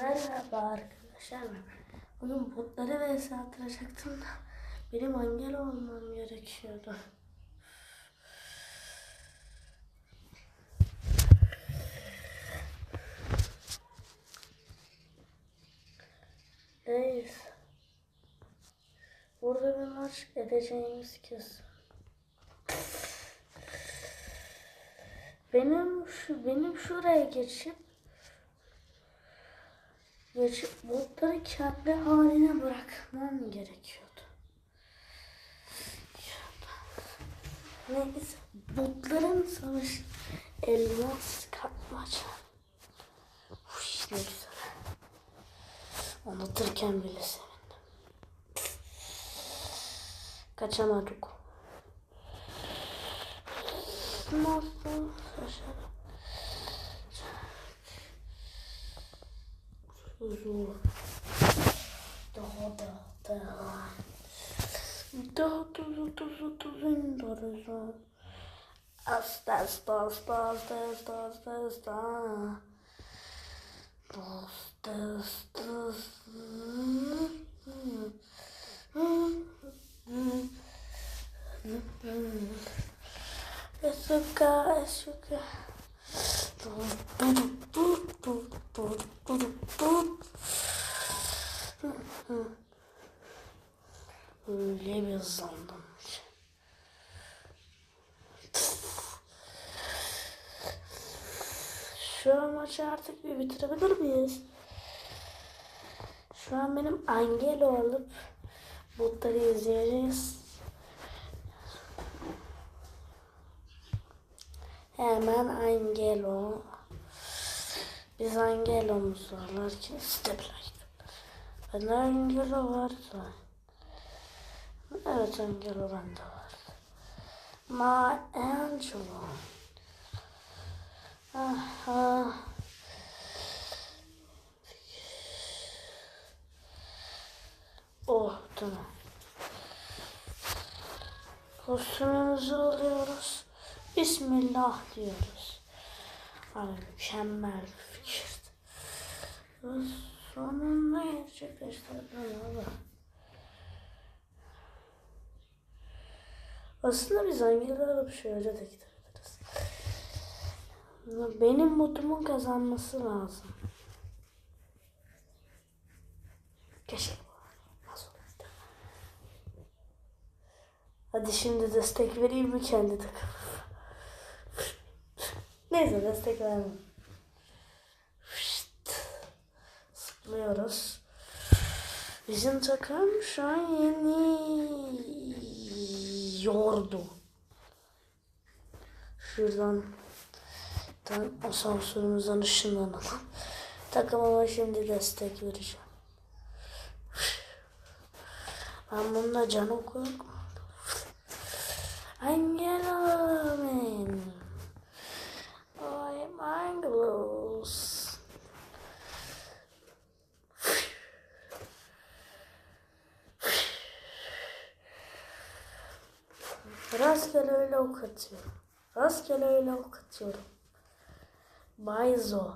Merhaba arkadaşlar. Bugün botları vs attıracaktım da benim angel olmam gerekiyordu. Neyse. Burada bir maç edeceğimiz kesin. Benim şu benim şuraya geçip geçip botları kendi haline bırakmam gerekiyordu. Neyse botların savaş elmas kapmaca. Uş, ne güzel. Anlatırken bile sevindim. Kaçamadık. Nasıl? Şaşırdım. Juro. Derrota, derrota. Derrota, derrota, derrota, derrota. Asta, asta, asta, asta, asta, asta, asta. Asta, asta, asta. Açúcar, açúcar. Bitirebilir miyiz? Şu an benim Angelo alıp botları izleyeceğiz. Hemen Angelo. Biz Angelo'muz varlarken step like. Ben Angelo vardı. Evet Angelo bende var. Ma Angelo. Aha. Oh tamam. Kostümümüzü alıyoruz. Bismillah diyoruz. Ay mükemmel bir fikirdi. Ve Sonunda gerçekleştirdim abi. Aslında biz hangileri alıp şöyle de gidebiliriz. Benim botumun kazanması lazım. Keşke bu nasıl olurdu. Hadi şimdi destek vereyim mi kendi takımıma? Neyse destek vermem. Sıplıyoruz. Bizim takım şu an yeni yordu. Şuradan asansörümüzden ışınlanalım. Takımıma şimdi destek vereceğim. Ben bunda can okuyorum. Angela benim. I'm Angelos. Rastgele öyle ok. Rastgele öyle ok atıyorum. Bayzo.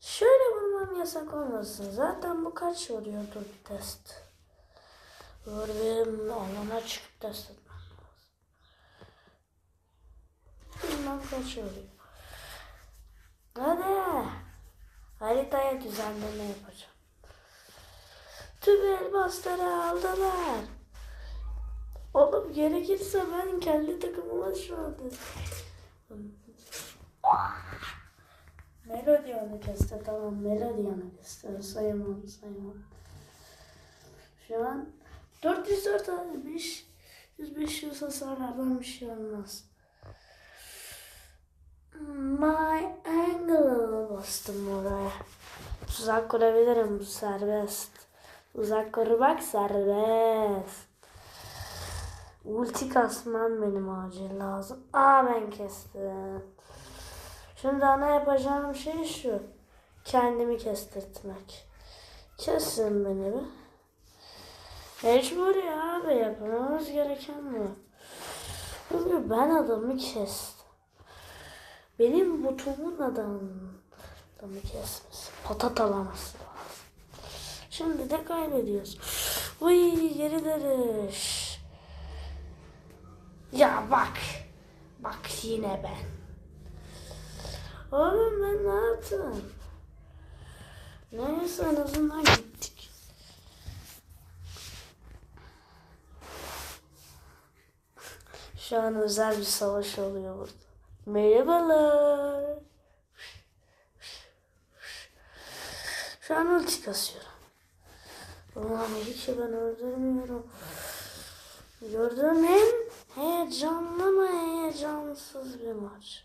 Şöyle vurmam yasak olmasın. Zaten bu kaç vuruyordur test. Benim alana çıkıp test etmem lazım. Bilmem kaç vuruyor. Hadi. Haritaya düzenleme yapacağım. Tüm elmasları aldılar. Oğlum gerekirse ben kendi takımıma şu anda. Melodi kesti tamam Melodi onu kesti sayamam sayamam. Şu an 404 almış 100-500 hasarlardan bir şey olmaz. My angle bastım oraya. Tuzak kurabilirim bu serbest. Uzak korumak serbest. Ulti kasmam benim acil lazım. Aa ben kestim. Şimdi ana yapacağım şey şu. Kendimi kestirtmek. Kesin beni bir. Mecbur abi yapmamız gereken bu. Çünkü ben adamı kestim. Benim botumun adamı Adamı kesmesi. Patatalaması lazım. Şimdi de kaybediyoruz. Uy geri dönüş. Ya bak. Bak yine ben. Oğlum ben ne yaptım? Neyse en azından gittik. Şu an özel bir savaş oluyor burada. Merhabalar. Şu an ulti kasıyorum. Ulan hiç ben öldürmüyorum. Gördüğüm en heyecanlı mı heyecansız bir maç.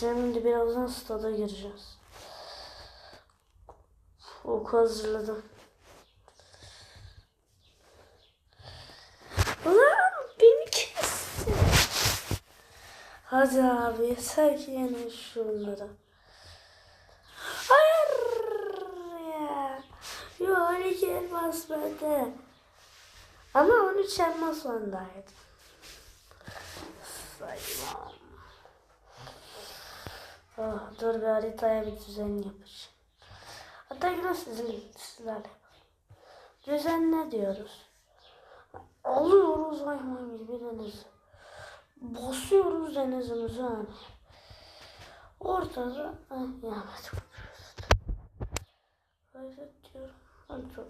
Şimdi birazdan stada gireceğiz. Ok hazırladım. Hadi abi yeter ki yine şunları. Hayır ya. Yo 12 elmas bende. Ama 13 elmas ondaydı. Saymam. Oh, dur bir haritaya bir düzen yapacağım. Hatta yine sizin, sizlerle. Düzen ne diyoruz? Alıyoruz hayvan gibi denizi. Basıyoruz denizimize hani. Ortada ay, yağmur. Öyle diyorum. Ben çok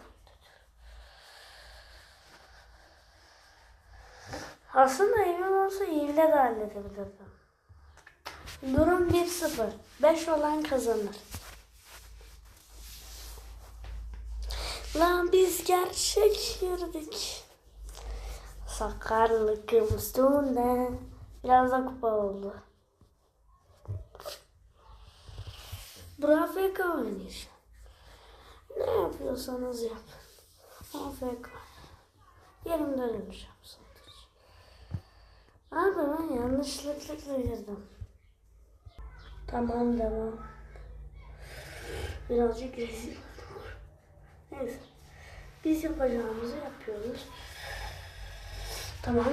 Aslında evim olsa iyile de halledebilirdim. Durum 1-0. 5 olan kazanır. Lan biz gerçek yürüdük. Sakarlıkım üstünde. Biraz da kupa oldu. Brafeka oynuyor. Ne yapıyorsanız yapın. Afk. Yerimde döneceğim sadece. Abi ben yanlışlıkla girdim. Tamam tamam. Birazcık rezil. Neyse. Biz yapacağımızı yapıyoruz. Tamam.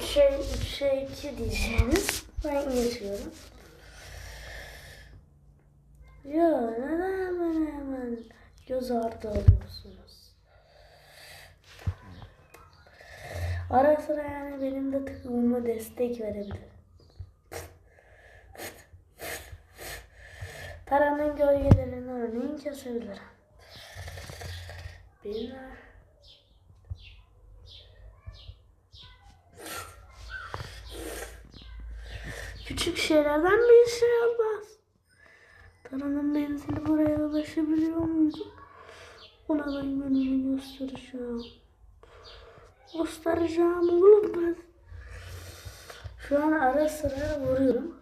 Şey, şey iki diyeceğiniz. Ben geçiyorum. Neden hemen hemen göz ardı alıyorsunuz? Ara sıra yani benim de takımıma destek verebilir. Paranın gölgelerini örneğin kesebilirim. Bilmem. Küçük şeylerden bir şey olmaz. Taranın benzini buraya ulaşabiliyor muydu? Ona ben gününü göstereceğim. Göstereceğim oğlum ben. Şu an ara sıra vuruyorum.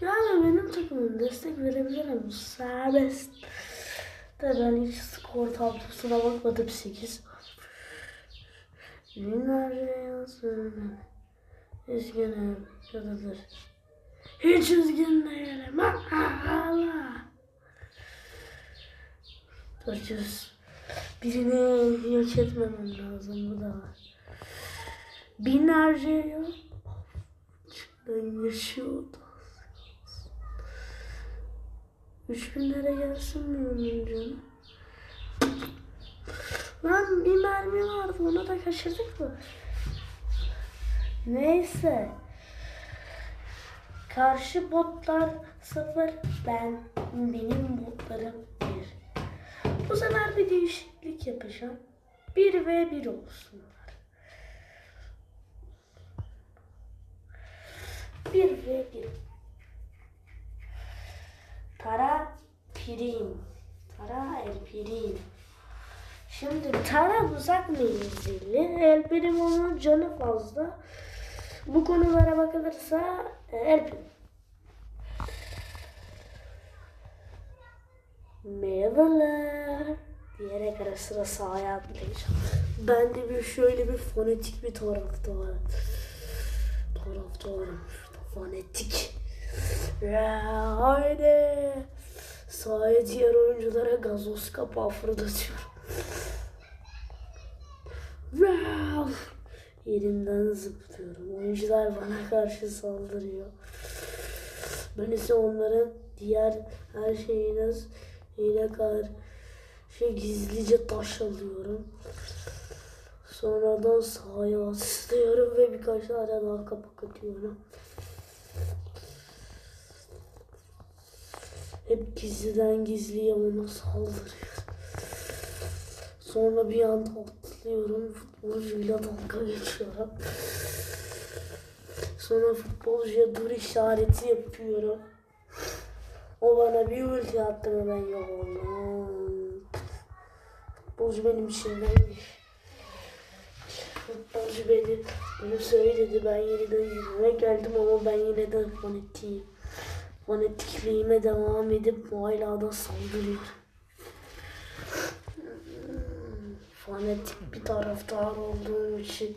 Yani benim takımım destek verebilirim. Serbest. De ben hiç skor tablosuna bakmadım 8. Binlerce yazın. Üzgünüm. Şuradadır. Hiç üzgün değilim. Allah. Duracağız. Birini yok etmemem lazım. Bu da var. Binlerce yıl. Ben yaşıyordu. 3000'lere gelsin mi onun canı? Lan bir mermi vardı onu da kaçırdık mı? Neyse. Karşı botlar sıfır. Ben benim botlarım bir. Bu sefer bir değişiklik yapacağım. 1 ve 1 olsunlar. 1 ve 1. Tara pirim. Tara el pirim. Şimdi Tara uzak menzilli. El pirim onun canı fazla. Bu konulara bakılırsa e, el pirim. Merhabalar. Diyerek ara sıra sahaya. Ben de bir şöyle bir fonetik bir taraftarım. Taraftarım. Fonetik. Ya haydi. Sahaya diğer oyunculara gazoz kapağı fırlatıyorum. Yerimden zıplıyorum. Oyuncular bana karşı saldırıyor. Ben ise onların diğer her şeyiniz yine karşı gizlice taş alıyorum. Sonradan sağa asılıyorum ve birkaç tane daha kapak atıyorum. Hep gizliden gizliye ona saldırıyor. Sonra bir anda atlıyorum. Futbolcuyla dalga geçiyorum. Sonra futbolcuya dur işareti yapıyorum. O bana bir ulti attı ve ben yok oldum. Futbolcu benim içimdeymiş. Futbolcu beni bunu söyledi. Ben yeniden yüzüme geldim ama ben yine de fanatiyim. Fanatikliğime devam edip hala da saldırıyorum. Fanatik bir taraftar olduğum için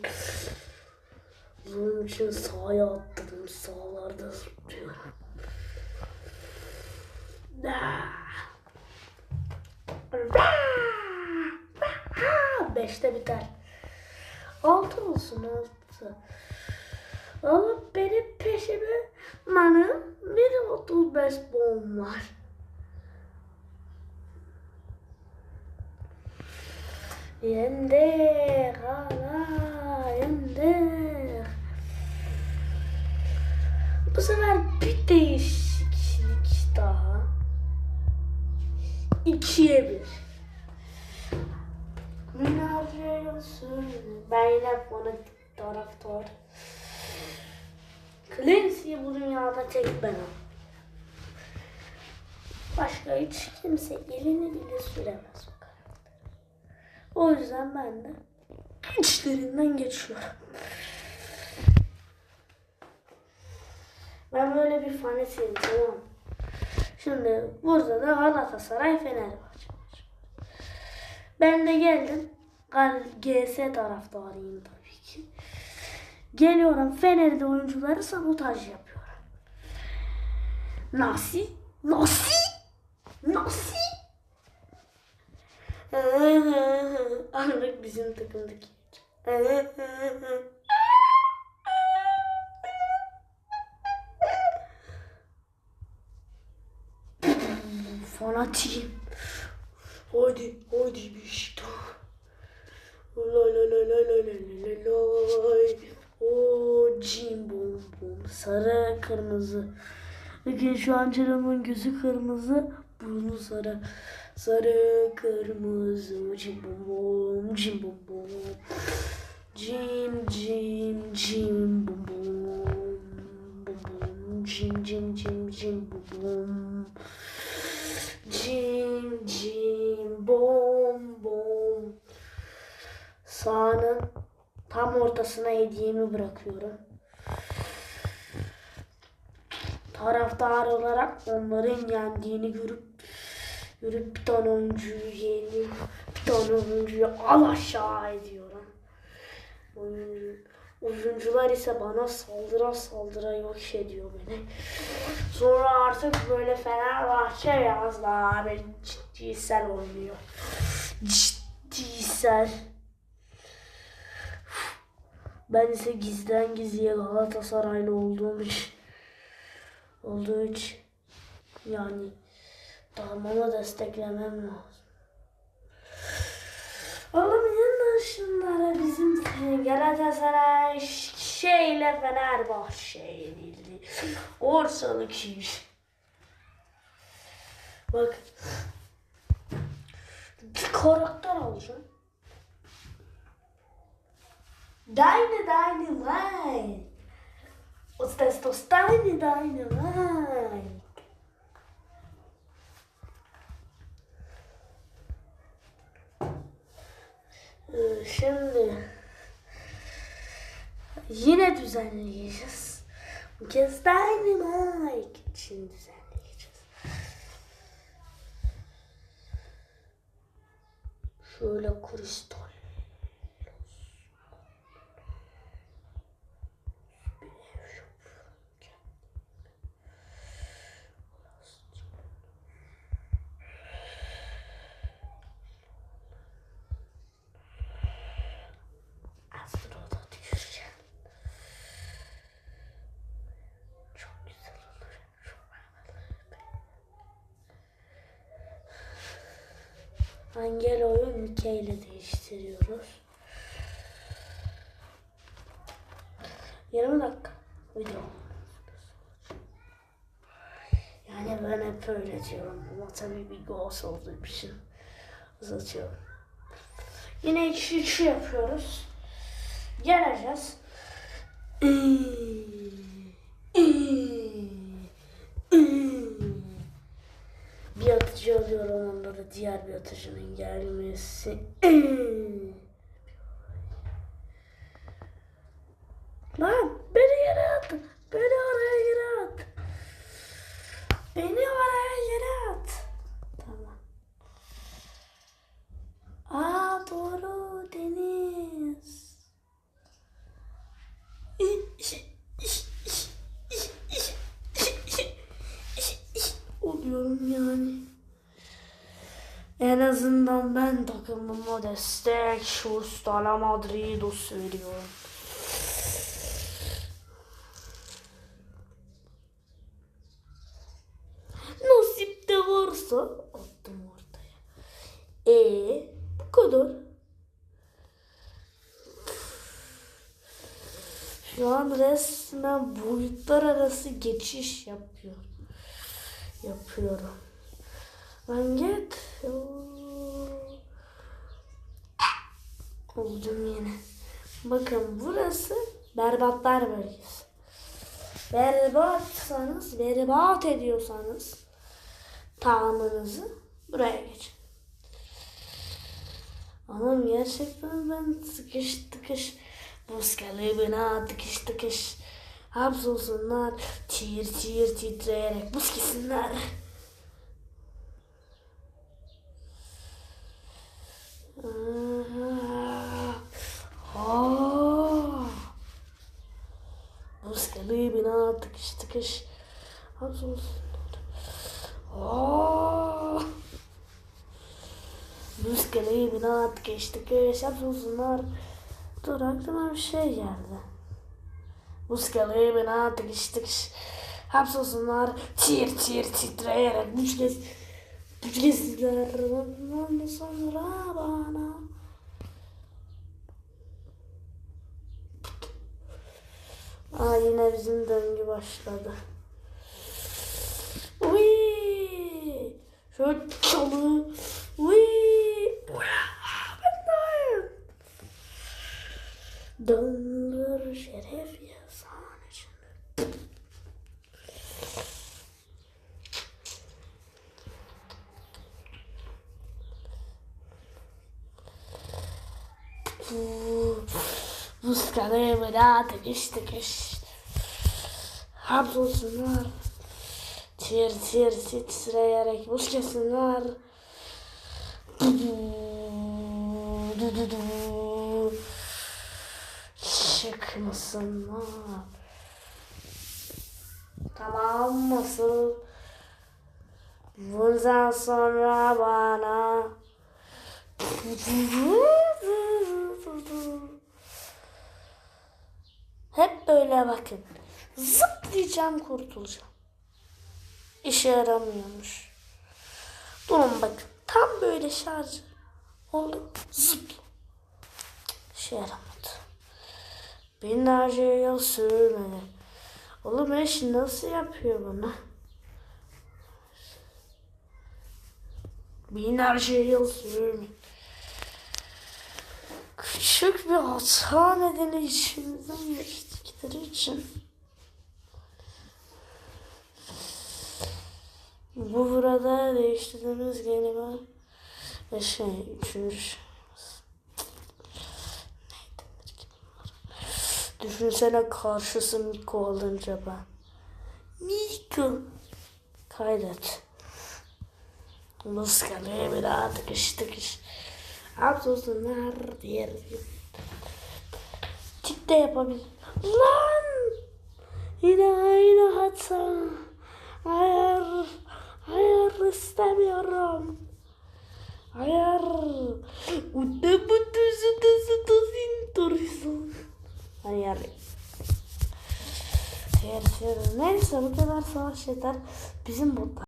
bunun için sahaya atladım. Sağlarda zıplıyorum. Beşte biter. Altı olsun altı. Ama benim peşime otuz beş bom var. Yendik hala yendik. Bu sefer bir değişiklik daha. İkiye bir. Ne yapıyorsun? Ben yine fanatik taraftar. Clancy'yi bu dünyada tek ben al. Başka hiç kimse elini bile süremez. O yüzden ben de içlerinden geçiyorum. Ben böyle bir fanatiyim tamam. Şimdi burada da Galatasaray Fenerbahçe var. Ben de geldim. GS taraftarıyım tabii ki. Geliyorum Fener'de oyuncuları sabotaj yapıyorum. Nasıl? Nasıl? Anlık bizim takımdaki. Fanatiyim. Hadi, hadi Beşiktaş. Şey la la la la la la la la O cim bom bom. Sarı, kırmızı. Bakın şu an canımın gözü kırmızı, burnu sarı. Sarı, kırmızı, cim bum bum, cim bum bum. Cim cim cim bum. Bum bum. Cim cim cim cim bum bum. Cim cim bom bom. Sahanın tam ortasına hediyemi bırakıyorum. Taraftar olarak onların yendiğini görüp görüp bir tane oyuncuyu yenip bir tane oyuncuyu al aşağı ediyorum. Oyuncu, oyuncular ise bana saldıra saldıra yok ediyor beni. Sonra artık böyle Fenerbahçe biraz daha bir ciddisel oynuyor. Ciddisel. Ben ise gizden gizliye Galatasaraylı olduğum için olduğu için yani Tamam Damlama desteklemem lazım. Oğlum yanın şunlara bizim Galatasaray şeyle Fenerbahçe yenildi. Orsalı kim? Bak. Bir karakter alacağım. Deine, deine, mein. Aus der Stosteine, deine, mein. Şimdi yine düzenleyeceğiz. Bu kez Dynamite için düzenleyeceğiz. Şöyle kristal. Astroda düşeceğim. Çok güzel olur. Çok havalı. Angelo'yu Mike ile değiştiriyoruz. 20 dakika video. Yani ben hep öyle diyorum ama tabii bir ghost olduğu için uzatıyorum. Yine 2 3 yapıyoruz. Geleceğiz. Bir atıcı alıyorum onda da diğer bir atıcının gelmesi. Lan beni yere at. Beni oraya yere at. Beni oraya yere at. Tamam. Aa doğru Deniz. Oluyorum yani. En azından ben takımıma destek şu Stala Madrid'u söylüyorum. Nasip de varsa attım ortaya. E bu kadar. Şu an resmen boyutlar arası geçiş yapıyor. Yapıyorum. Ben git. Oldum yine. Bakın burası berbatlar bölgesi. Berbatsanız, berbat ediyorsanız tamamınızı buraya geçin. Ama gerçekten ben sıkış tıkış buz kalıbına tıkış tıkış hapsolsunlar çiğir çiğir titreyerek buz kesinler. Aa. Buz kalıbına tıkış tıkış hapsolsunlar. Aa. Buz tıkış tıkış hapsolsunlar. Dur aklıma bir şey geldi. Buz kalıbına tıkış tıkış hapsolsunlar. Çir çir titreyerek kes buz kesizler. Ondan sonra bana. Aa yine bizim döngü başladı. Uy! Şöyle çalı. Uy! Ben de Döndür şeref yasan içinde. Buz kalemine tıkış tıkış. Hapsolsunlar. Tir tir titreyerek buz kesinler. Du du du du. Çıkmasınlar. Tamam mısın? Bundan sonra bana hep böyle bakın. Zıplayacağım kurtulacağım. İşe yaramıyormuş. Durun bakın. Tam böyle şarj oldu. Zıp. İşe yaramadı. Binlerce yıl sürmedi. Oğlum eş nasıl yapıyor bunu? Binlerce yıl sürmedi. Küçük bir hata nedeni içimizden geçtikleri için. Bu burada değiştirdiğimiz ve şey üçüncü Düşünsene karşısı Miko alınca ben. Miko. Kaydet. Muskalı bir daha tıkış tıkış. Abdolsunlar diğer Tik de yapabilir. Lan! Yine aynı hata. Hayır. Hayır istemiyorum. Hayır. Ude bu düzü düzü düzün turizm. Hayır. Hayır, hayır. Neyse bu kadar savaş yeter. Bizim botlar.